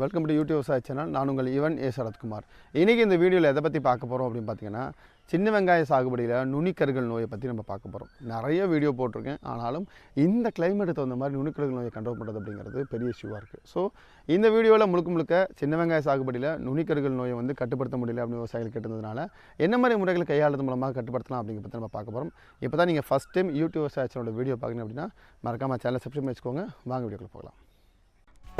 Welcome to YouTube sir channel நான் உங்கள் even ஏ சரத்குமார். இன்றைக்கி இந்த வீடியோவில் எதை பற்றி பார்க்க போகிறோம் அப்படின்னு பார்த்தீங்கன்னா சின்ன வெங்காய சாகுபடியில் நுனிக்கருகள் நோயை பற்றி நம்ம பார்க்க போகிறோம் நிறைய வீடியோ போட்டிருக்கேன். ஆனாலும் இந்த கிளைமேட்டுக்கு தகுந்த மாதிரி நுனிக்கருகள் நோயை கண்ட்ரோல் பண்ணுறது அப்படிங்கிறது பெரிய இஷ்யூவாக இருக்குது ஸோ இந்த வீடியோவில் முழுக்க முழுக்க சின்ன வெங்காய சாகுபடியில் நுனிக்கருகள் நோயை வந்து கட்டுப்படுத்த முடியல அப்படின்னு விவசாயிகள் கேட்டதுனால என்ன மாதிரி முறைகளை கையாளுறது மூலமாக கட்டுப்படுத்தலாம் அப்படிங்கிறத பற்றி நம்ம பார்க்க போகிறோம் இப்போ தான் நீங்கள் ஃபஸ்ட் டைம் யூடியூப் சேனலோட வீடியோ பார்க்கணும் அப்படின்னா மறக்காமல் சேனலை சப்ஸ்கிரைப் பண்ணி வச்சுக்கோங்க. வாங்க வீடியோக்குள்ள போகலாம்.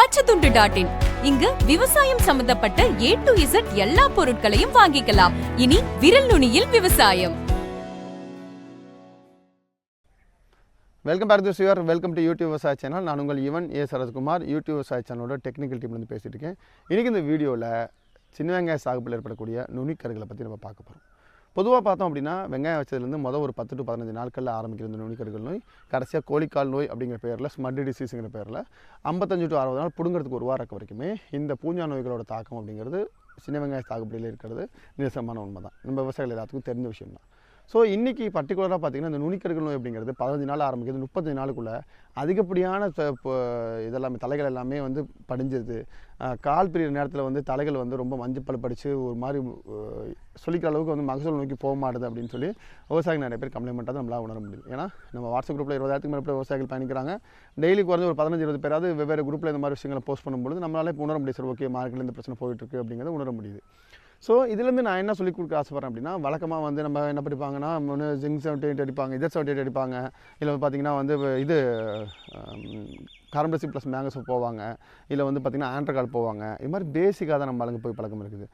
பச்சைத்துண்டு டாட் இன் இங்கு விவசாயம் சம்பந்தப்பட்ட ஏ டு இசட் எல்லா பொருட்களையும் வாங்கிக்கலாம். இனி விரல் நுனியில் விவசாயம். வெல்கம் பேக் டு சிவர் வெல்கம் டு யூடியூப் விவசாய சேனல் நான் உங்கள் இவன் ஏ சரத்குமார். யூடியூப் விவசாய சேனலோட டெக்னிக்கல் டீம்லேருந்து பேசிகிட்டு இருக்கேன். இன்றைக்கி இந்த வீடியோவில் சின்ன வெங்காய சாகுபடியில் ஏற்படக்கூடிய நுனிக்கருகளை பற்றி நம்ம பார்க்க போகிறோம் பொதுவாக பார்த்தோம் அப்படின்னா வெங்காயம் வச்சதுலேருந்து மொதல் ஒரு பத்து டு பதினஞ்சு நாட்களில் ஆரம்பிக்கிற இந்த நுனிக்கருகள் நோய் கடைசியாக கோழிக்கால் நோய் அப்படிங்கிற பேரில் ஸ்மட் டிசீஸுங்கிற பேரில் ஐம்பத்தஞ்சு டு அறுபது நாள் பிடுங்கிறதுக்கு ஒரு வாரம் வரைக்குமே இந்த பூஞ்சா நோய்களோட தாக்கம் அப்படிங்கிறது சின்ன வெங்காய சாகுபடியில் இருக்கிறது நிரசமான உண்மை தான் நம்ம விவசாயிகள் எல்லாத்துக்கும் தெரிஞ்ச விஷயம் தான் ஸோ இன்றைக்கி பர்டிகுலராக பார்த்தீங்கன்னா இந்த நுனிக்கருகள் நோய் அப்படிங்கிறது பதினஞ்சு நாள் ஆரம்பிக்கிறது முப்பத்தஞ்சு நாளுக்குள்ளே அதிகப்படியான இப்போ இதெல்லாமே தலைகள் எல்லாமே வந்து படிஞ்சிருது கால் பிரிகிற நேரத்தில் வந்து தலைகள் வந்து ரொம்ப மஞ்சள் பழுப்படிச்சு ஒரு மாதிரி சொல்லிக்கிற அளவுக்கு வந்து மகசூல் நோக்கி போக மாட்டுது அப்படின்னு சொல்லி விவசாயிகள் நிறைய பேர் கம்ப்ளைண்ட் பண்ணுறது நம்மளால் உணர முடியும் ஏன்னா நம்ம வாட்ஸ்அப் குரூப்பில் இருபதாயிரத்துக்கு மேற்பட்ட விவசாயிகள் பயணிக்கிறாங்க. டெய்லி குறைஞ்ச ஒரு பதினஞ்சு இருபது பேராவது வெவ்வேறு குரூப்பில் இந்த மாதிரி விஷயங்களை போஸ்ட் பண்ணும்பொழுது நம்மளால் இப்போ உணர முடியும் சார் ஓகே மார்க்கெட்டில் இந்த பிரச்சனை போயிட்டுருக்கு அப்படிங்கிறத உணர முடியுது. ஸோ இதுலேருந்து நான் என்ன சொல்லி கொடுக்க ஆசைப்பட்றேன் அப்படின்னா வழக்கமாக வந்து நம்ம என்ன படிப்பாங்கன்னா ஒன்று ஜிங் செவன்டி எயிட் அடிப்பாங்க இதர் செவன்டி எயிட் அடிப்பாங்க. இல்லை வந்து பார்த்தீங்கன்னா வந்து இது கார்பன்டசி ப்ளஸ் மேங்கஸ் போவாங்க. இல்லை வந்து பார்த்திங்கன்னா ஆண்ட்ரகால் போவாங்க. இது மாதிரி பேசிக்காக தான் நம்ம ஆளுங்க போய் பழக்கம் இருக்குது.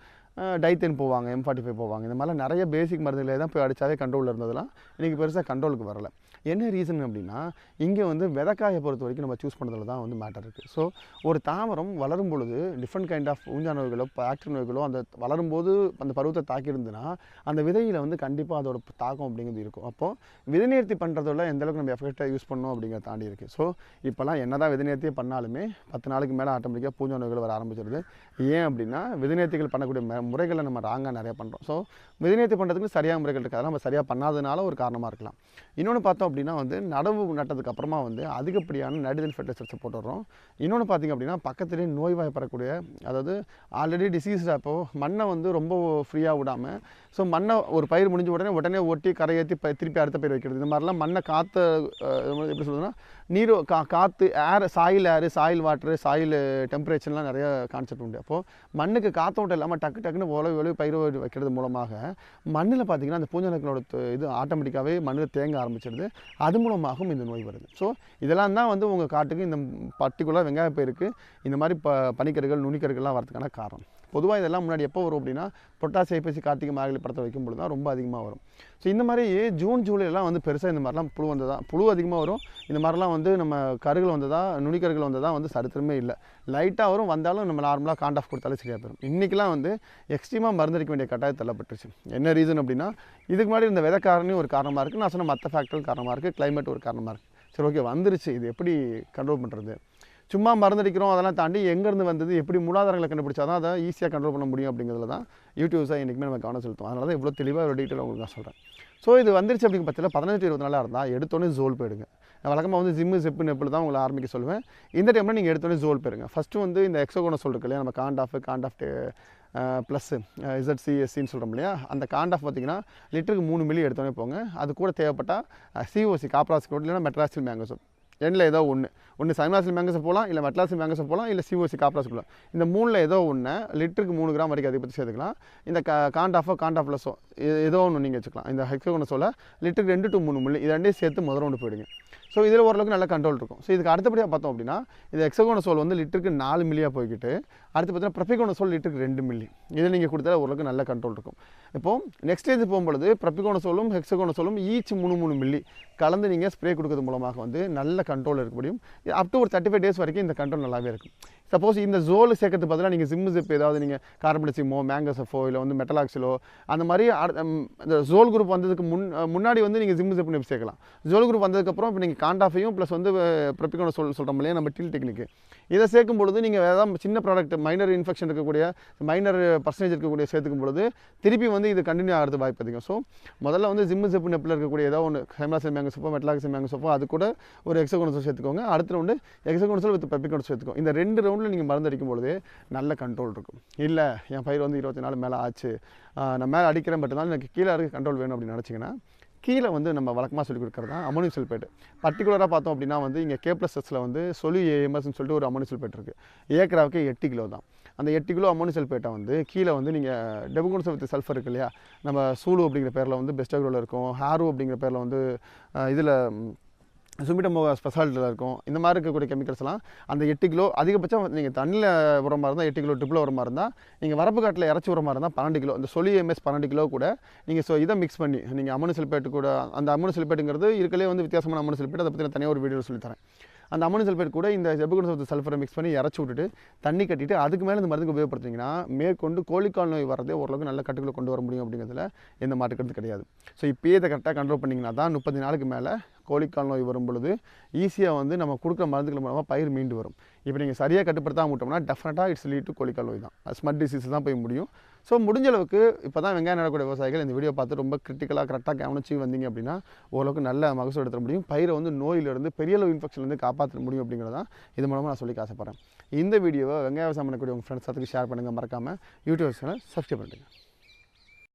டைத்தன் போவாங்க எம் ஃபார்ட்டி ஃபைவ் போவாங்க. இந்த மாதிரிலாம் நிறைய பேசிக் மருந்துகளே தான் போய் அடித்தாவே கண்ட்ரோலில் இருந்ததெல்லாம் இன்றைக்கி பெருசாக கண்ட்ரோலுக்கு வரல. என்ன ரீசன் அப்படின்னா இங்கே வந்து விதக்காயை பொறுத்த வரைக்கும் நம்ம சூஸ் பண்ணுறதுல தான் வந்து மேட்டர் இருக்குது ஸோ ஒரு தாமரம் வளரும் பொழுது டிஃப்ரெண்ட் கைண்ட் ஆஃப் ஊஞ்சா நோய்களோ ஆக்டர் நோய்களோ அந்த வளரும்போது அந்த பருவத்தை தாக்கியிருந்துன்னா அந்த விதையில் வந்து கண்டிப்பாக அதோட தாக்கம் அப்படிங்கிறது இருக்கும். அப்போது விதைநேர்த்தி பண்ணுறதோட எந்த அளவுக்கு நம்ம எஃபெக்டாக யூஸ் பண்ணோம் அப்படிங்கிறத தாண்டி இருக்குது ஸோ இப்போலாம் என்ன தான் விதைநேர்த்தியே பண்ணாலுமே பத்து நாளுக்கு மேலே ஆட்டோமேட்டிக்காக பூஞ்சா நோய்கள் வர ஆரம்பிச்சிருது. ஏன் அப்படின்னா விதைநேர்த்திகள் பண்ணக்கூடிய முறைகளை நம்ம ராங்காக நிறைய பண்ணுறோம் ஸோ விதைநேர்த்தி பண்ணுறதுக்கு சரியான முறைகள் இருக்குது அதெல்லாம் நம்ம சரியாக பண்ணாதனால ஒரு காரணமாக இருக்கலாம். இன்னொன்று பார்த்தோம் அப்படின்னா வந்து நடவு நட்டதுக்கு அப்புறமா வந்து அதிகப்படியான நைட்ரஜன் ஃபெர்டிலைசர்ஸை போட்டுடுறோம். இன்னொன்று பார்த்திங்க அப்படின்னா பக்கத்துலேயே நோய் வாய்ப்பறக்கூடிய அதாவது ஆல்ரெடி டிசீஸ் அப்போ மண்ணை வந்து ரொம்ப ஃப்ரீயாக விடாமல் ஸோ மண்ணை ஒரு பயிர் முடிஞ்ச உடனே உடனே ஒட்டி கரையேற்றி ப திருப்பி அடுத்த பயிர் வைக்கிறது. இந்த மாதிரிலாம் மண்ணை காற்று எப்படி சொல்லுதுன்னா நீர் கா காற்று air soil air soil water soil டெம்பரேச்சர்லாம் நிறைய கான்செப்ட் உண்டு. அப்போது மண்ணுக்கு காத்தோட்டம் இல்லாமல் டக்கு டக்கு டக்குன்னு உழவு விளைவு பயிர் வைக்கிறது மூலமாக மண்ணில் பார்த்தீங்கன்னா அந்த பூஞ்சனக்களோட இது ஆட்டோமேட்டிக்காகவே மண்ணில் தேங்க ஆரம்பிச்சிடுது. அது மூலமாகவும் இந்த நோய் வருது. ஸோ இதெல்லாம் தான் வந்து உங்கள் காட்டுக்கு இந்த பர்டிகுலர் வெங்காய பயிருக்கு இந்த மாதிரி ப பனிக்கருகள் நுனிக்கருகள்லாம் வரதுக்கான காரணம். பொதுவாக இதெல்லாம் முன்னாடி எப்போ வரும் அப்படின்னா பொட்டாசி ஐப்பசி கார்த்திகை மார்கழி படத்தை வைக்கும் பொழுது தான் ரொம்ப அதிகமாக வரும். ஸோ இந்த மாதிரி ஜூன் ஜூலைலாம் வந்து பெருசாக இந்த மாதிரிலாம் புழு வந்ததா புழு அதிகமாக வரும். இந்த மாதிரிலாம் வந்து நம்ம கருகள் வந்ததா நுனிக்கருகள் வந்ததா வந்து சரித்திரமே இல்லை. லைட்டாக வரும் வந்தாலும் நம்ம நார்மலாக காண்ட் ஆஃப் கொடுத்தாலே சரியாக போயிடும் இன்றைக்கெலாம் வந்து எக்ஸ்ட்ரீமாக மருந்தடிக்க வேண்டிய கட்டாயம் தள்ளப்பட்டுருச்சு. என்ன ரீசன் அப்படின்னா இதுக்கு முன்னாடி இந்த விதை காரணியும் ஒரு காரணமாக இருக்குது நான் சொன்ன மற்ற ஃபேக்டரும் காரணமாக இருக்குது கிளைமேட் ஒரு காரணமாக இருக்குது சரி ஓகே வந்துருச்சு. இது எப்படி கண்ட்ரோல் பண்ணுறது சும்மா மருந்தடிக்கிறோம் அதெல்லாம் தாண்டி எங்கேருந்து வந்தது எப்படி மூலாதாரங்களை கண்டுபிடிச்சா தான் அதை ஈஸியாக கண்ட்ரோல் பண்ண முடியும் அப்படிங்கிறதுல தான் யூடியூப்ஸாக என்றைக்குமே நம்ம கவனம் செலுத்துவோம். அதனால தான் இவ்வளோ தெளிவாக ஒரு டீட்டெயில் உங்களுக்கு நான் சொல்கிறேன் ஸோ இது வந்துருச்சு அப்படிங்க பட்சத்தில் பதினஞ்சு இருபது நாளாக இருந்தால் எடுத்தோடனே ஜோல் போயிடுங்க. நான் வழக்கமாக வந்து ஜிம்மு செப்பு நெப்பில் தான் உங்களை ஆரம்பிக்க சொல்லுவேன். இந்த டைமில் நீங்கள் எடுத்தோடனே ஜோல் போயிருங்க. ஃபஸ்ட்டு வந்து இந்த எக்ஸோகோனை சொல்லிருக்கு இல்லையா நம்ம Gantt of Gantt of plus இசட்சிஎஸ்சின்னு சொல்கிறோம் இல்லையா அந்த காண்ட் ஆஃப் பார்த்தீங்கன்னா லிட்டருக்கு மூணு மில்லி எடுத்தோடனே போங்க. அது கூட தேவைப்பட்டால் சிஓசி காப்ராஸ் கோட் இல்லைன்னா மெட்ராசில் மேங்கோசோப் எண்ணில் ஏதோ ஒன்று ஒன்று சைனாசில் மேங்கஸை போகலாம் இல்லை மெட்லாசில் மேங்கஸை போகலாம் இல்லை சிஓசி காப்ராஸ் போகலாம் இந்த மூணில் ஏதோ ஒன்று லிட்டருக்கு மூணு கிராம் வரைக்கும் அதை பற்றி சேர்த்துக்கலாம். இந்த கா ஆஃப் ப்ளஸோ ஏதோ ஒன்று நீங்கள் வச்சுக்கலாம். இந்த ஹெக்ஸோகோன சொல்ல லிட்டருக்கு ரெண்டு டு மூணு மில்லி இது ரெண்டையும் சேர்த்து முதல் ஒன்று போயிடுங்க. ஸோ இதில் ஓரளவுக்கு நல்ல கண்ட்ரோல் இருக்கும். ஸோ இதுக்கு அடுத்தபடியாக பார்த்தோம் அப்படின்னா இந்த எக்ஸகோன சோல் வந்து லிட்டருக்கு நாலு மில்லியாக போய்கிட்டு அடுத்து பார்த்தீங்கன்னா ப்ரப்பிகோன சோல் லிட்டருக்கு ரெண்டு மில்லி. இதில் நீங்கள் கொடுத்தால ஓரளவுக்கு நல்ல கண்ட்ரோல் இருக்கும். இப்போது நெக்ஸ்ட் ஸ்டேஜ் போகும்பொழுது ப்ரப்பிகோன சோலும் ஹெக்ஸகோன சோலும் ஈச் மூணு மூணு மில்லி கலந்து நீங்கள் ஸ்ப்ரே கொடுக்கறது மூலமாக வந்து நல்ல கண்ட்ரோல் இருக்க முடியும் அப் டு ஒரு தேர்ட்டி ஃபைவ் டேஸ் வரைக்கும் இந்த கண்ட்ரோல் நல்லாவே இருக்கும். சப்போஸ் இந்த ஜோலு சேர்க்கறது பதிலாக நீங்கள் ஜிம்மு ஜிப் ஏதாவது நீங்கள் கார்பன்டசிமோ மேங்கசஃபோ இல்லை வந்து மெட்டலாக்சிலோ அந்த மாதிரி இந்த ஜோல் குரூப் வந்ததுக்கு முன் முன்னாடி வந்து நீங்கள் ஜிம்மு ஜிப் சேர்க்கலாம். ஜோல் குரூப் வந்ததுக்கப்புறம் இப்போ நீங்கள் காண்டாஃபையும் ப்ளஸ் வந்து ப்ரெப்பிகோன சொல் சொல்கிறோம் இல்லையா நம்ம டில் டெக்னிக்கு இதை சேர்க்கும் பொழுது நீங்கள் ஏதாவது சின்ன ப்ராடக்ட் மைனர் இன்ஃபெக்ஷன் இருக்கக்கூடிய மைனர் பர்சன்டேஜ் இருக்கக்கூடிய சேர்த்துக்கும் பொழுது திருப்பி வந்து இது கண்டினியூ ஆகிறது வாய்ப்பு அதிகம். ஸோ முதல்ல வந்து ஜிம்மு செப்பு நெப்பில் இருக்கக்கூடிய ஏதோ ஒன்று ஹெம்லா செமியாங்க சோப்போ மெட்லாக் மேங்க சோப்போ அது கூட ஒரு எக்ஸகோனசல் சேர்த்துக்கோங்க. அடுத்த ரவுண்டு எக்ஸகோனசல் வித் பெப்பிகோனஸ் சேர்த்துக்கோங்க இந்த ரெண்டு ரவுண்டில் நீங்கள் மருந்து அடிக்கும் பொழுது நல்ல கண்ட்ரோல் இருக்கும். இல்லை என் பயிர் வந்து இருபத்தி நாலு மேலே ஆச்சு. நான் மேலே அடிக்கிறேன் பட் இருந்தாலும் எனக்கு கீழே இருக்க கண்ட்ரோல் வேணும் அப்படின்னு நினச்சிங்கன்னா கீழே வந்து நம்ம வழக்கமாக சொல்லி கொடுக்குறது தான் அமோனியம் சல்பேட் பர்டிகுலராக பார்த்தோம் அப்படின்னா வந்து இங்கே கே ப்ளஸ் எஸ்ஸில் வந்து சொல்லி ஏஎம்எஸ்ன்னு சொல்லிட்டு ஒரு அமோனியம் சல்பேட் இருக்குது ஏக்கராவுக்கு எட்டு கிலோ தான். அந்த எட்டு கிலோ அமோனியம் சல்பேட்டை வந்து கீழே வந்து நீங்கள் டெபுகோன் வித் சல்ஃபர் இருக்கு இல்லையா? நம்ம சூலு அப்படிங்கிற பேரில் வந்து பெஸ்ட் அக்ரோவில் இருக்கும். ஹாரு அப்படிங்கிற பேரில் வந்து இதில் சுமிட்டமோ ஸ்பெஷாலிட்டியில் இருக்கும். இந்த மாதிரி இருக்கக்கூடிய கெமிக்கல்ஸ்லாம் அந்த எட்டு கிலோ அதிகபட்சம் நீங்கள் தண்ணியில் உரமாக இருந்தால் எட்டு கிலோ ட்ரிப்பில் உரமாக இருந்தால் நீங்கள் வரப்பு காட்டில் இறச்சி உரமாக இருந்தால் பன்னெண்டு கிலோ இந்த சொல்லி எம்எஸ் பன்னெண்டு கிலோ கூட நீங்கள் ஸோ இதை மிக்ஸ் பண்ணி நீங்கள் அமோனி சல்பேட் கூட அந்த அமோனி சல்பேட்டுங்கிறது இருக்கலே வந்து வித்தியாசமான அமோனி சல்பேட் அதை பற்றி நான் தனியாக ஒரு வீடியோ சொல்லித்தரேன் அந்த அமோனி சல்பேட் கூட இந்த ஜெபகுண சத்து சல்ஃபரை மிக்ஸ் பண்ணி இறச்சி விட்டுட்டு தண்ணி கட்டிட்டு அதுக்கு மேலே இந்த மருந்துக்கு உபயோகப்படுத்திங்கன்னா மேற்கொண்டு கோழிக்கால் நோய் வரதே ஓரளவுக்கு நல்ல கட்டுக்குள்ளே கொண்டு வர முடியும் அப்படிங்கிறதுல எந்த மாட்டுக்கிறது கிடையாது. ஸோ இப்போயே இதை கரெக்டாக கண்ட்ரோல் பண்ணிங்கன்னா தான் முப்பது நாளுக்கு மேலே கோழிக்கால் நோய் வரும் பொழுது ஈஸியாக வந்து நம்ம கொடுக்குற மருந்துகள் மூலமாக பயிர் மீண்டு வரும். இப்போ நீங்கள் சரியாக கட்டுப்படுத்தாம விட்டோம்னா டெஃபினட்டாக இட்ஸ் லீட் டு கோழிக்கால் நோய் தான். ஸ்மட் டிசீஸ் தான் போய் முடியும். ஸோ முடிஞ்ச அளவுக்கு இப்போ தான் வெங்காயம் நடக்கூடிய விவசாயிகள் இந்த வீடியோ பார்த்து ரொம்ப கிரிட்டிக்கலாக கரெக்டாக கவனிச்சு வந்தீங்க அப்படின்னா ஓரளவுக்கு நல்ல மகசூல் எடுத்துட முடியும். பயிரை வந்து நோயிலிருந்து பெரிய அளவு இன்ஃபெக்ஷன்லேருந்து காப்பாற்ற முடியும் அப்படிங்கிறதான் இது மூலமாக நான் சொல்லி ஆசைப்பட்றேன். இந்த வீடியோவை வெங்காய விவசாயம் பண்ணக்கூடிய உங்கள் ஃப்ரெண்ட்ஸ் அதுக்கு ஷேர் பண்ணுங்கள் மறக்காமல் யூடியூப் சேனல் சப்ஸ்கிரைப் பண்ணுங்கள்